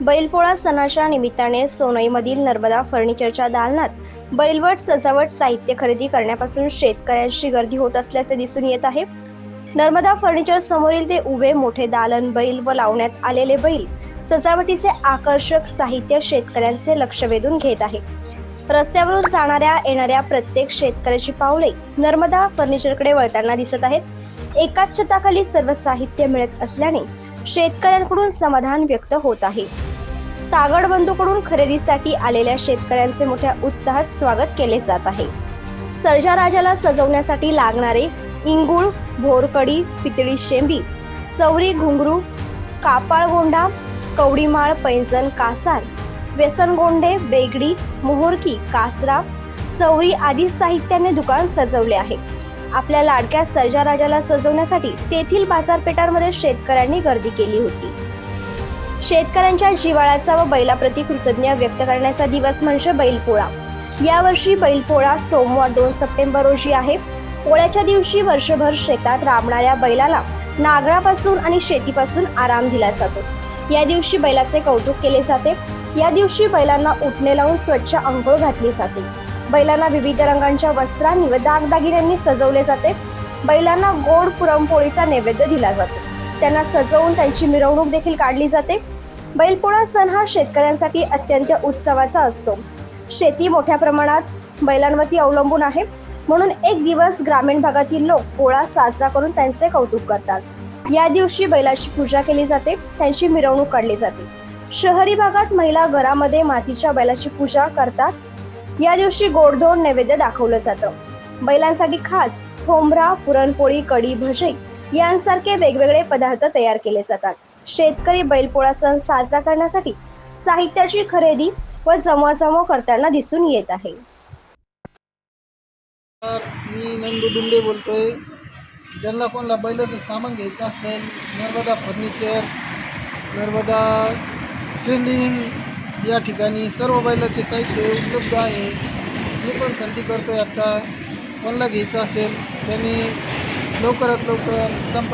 बैलपोळा सणाच्या निमित्ताने सोनईमधील नर्मदा फर्निचरच्या दालनात बैलवट सजावट साहित्य खरेदी करण्यापासून शेतकऱ्यांची गर्दी होत असल्याचे दिसून येत आहे. नर्मदा फर्निचर समोरील ते उभे मोठे दालन बैल व लावण्यात आलेले बैल सजावटीचे आकर्षक साहित्य शेतकऱ्यांचे लक्ष वेधून घेत आहे. रस्त्यावरून जाणाऱ्या येणाऱ्या प्रत्येक शेतकऱ्याची पावले नर्मदा फर्निचरकडे वळताना दिसत आहेत. एकाच छताखाली सर्व साहित्य मिळत असल्याने शेतकऱ्यांकडून समाधान व्यक्त होत आहे. तागड बंधूकडून खरेदीसाठी आलेल्या शेतकऱ्यांचे मोठ्या उत्साहात स्वागत केले जात आहे. सर्जा राजाला सजवण्यासाठी लागणारे इंगुळ भोरकडी पितळी शेंबी चौरी घुंगरू कापाळगोंडा कवडीमाळ पैंजण कासार व्यसनगोंडे बेगडी मोहोरकी कासरा चौरी आदी साहित्याने दुकान सजवले आहे. आपल्या लाडक्या सर्जा राजाला सजवण्यासाठी तेथील बाजारपेठांमध्ये शेतकऱ्यांनी गर्दी केली होती. शेतकऱ्यांच्या जिवाळ्याचा व बैलाप्रती कृतज्ञ व्यक्त करण्याचा दिवस म्हणजे बैलपोळा. यावर्षी बैलपोळा सोमवार दोन सप्टेंबर रोजी आहे. पोळ्याच्या दिवशी वर्षभर शेतात राबणाऱ्या बैलाला नागरापासून आणि शेतीपासून आराम दिला जातो. या दिवशी बैलाचे कौतुक केले जाते. या दिवशी बैलांना उठणे लावून स्वच्छ अंघोळ घातली जाते. बैलांना विविध रंगांच्या वस्त्रांनी व दागदागिन्यांनी सजवले जाते. बैलांना गोड पुरणपोळीचा नैवेद्य दिला जातो. त्यांना सजवून त्यांची मिरवणूक देखील काढली जाते. बैलपोळा सण हा शेतकऱ्यांसाठी अत्यंत उत्सवाचा असतो. शेती मोठ्या प्रमाणात बैलांवरती अवलंबून आहे. म्हणून एक दिवस ग्रामीण भागातील लोक पोळा साजरा करून त्यांचे कौतुक करतात. या दिवशी बैलाची पूजा केली जाते त्यांची मिरवणूक काढली जाते. शहरी भागात महिला घरामध्ये मातीच्या बैलाची पूजा करतात. या दिवशी गोडधोड नैवेद्य दाखवलं जातं. बैलांसाठी खास ठोंबरा पुरणपोळी कढी भजे यांसारखे वेगवेगळे पदार्थ तयार केले जातात. शेतकरी बैलपोळा सण साजरा करण्यासाठी साहित्याची खरेदी व जमवाजमव करताना दिसून येत आहे. तर मी नंदू दुंडे बोलतोय. ज्यांना कोणाला बैलाचं सामान घ्यायचं असेल नर्मदा फर्निचर नर्मदा ट्रेंडिंग या ठिकाणी सर्व बैलाचे साहित्य उपलब्ध आहे. मी पण खरेदी करतोय आता. कोणाला घ्यायचं असेल त्यांनी लवकरात लवकर संपर्क